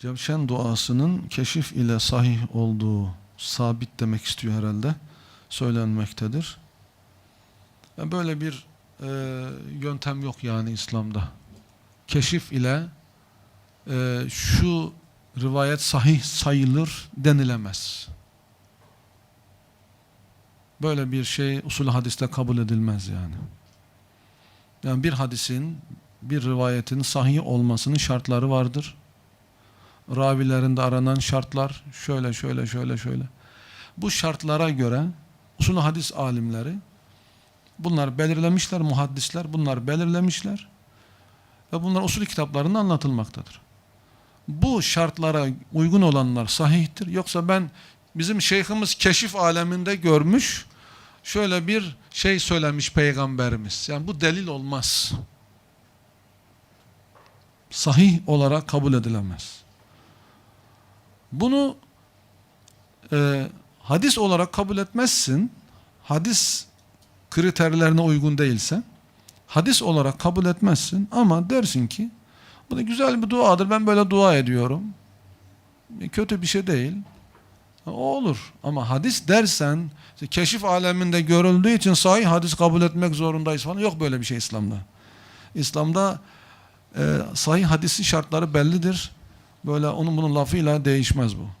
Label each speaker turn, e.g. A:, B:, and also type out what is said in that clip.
A: Cevşen duasının keşif ile sahih olduğu sabit demek istiyor herhalde. Söylenmektedir. Böyle bir e, yöntem yok yani İslam'da. Keşif ile e, şu rivayet sahih sayılır denilemez. Böyle bir şey usul hadiste kabul edilmez yani. Yani bir hadisin, bir rivayetin sahih olmasının şartları vardır. Ravilerinde aranan şartlar şöyle şöyle şöyle şöyle. Bu şartlara göre usul hadis alimleri bunlar belirlemişler, muhaddisler bunlar belirlemişler ve bunlar usul kitaplarında anlatılmaktadır. Bu şartlara uygun olanlar sahihtir. Yoksa ben bizim şeyhimiz keşif aleminde görmüş şöyle bir şey söylemiş peygamberimiz. Yani bu delil olmaz. Sahih olarak kabul edilemez. Bunu e, hadis olarak kabul etmezsin. Hadis kriterlerine uygun değilse hadis olarak kabul etmezsin ama dersin ki bu da güzel bir duadır. Ben böyle dua ediyorum. E, Kötü bir şey değil. O olur. Ama hadis dersen işte keşif aleminde görüldüğü için sahih hadis kabul etmek zorundayız falan. Yok böyle bir şey İslam'da. İslam'da e, sahih hadisin şartları bellidir. Böyle onun bunun lafıyla değişmez bu.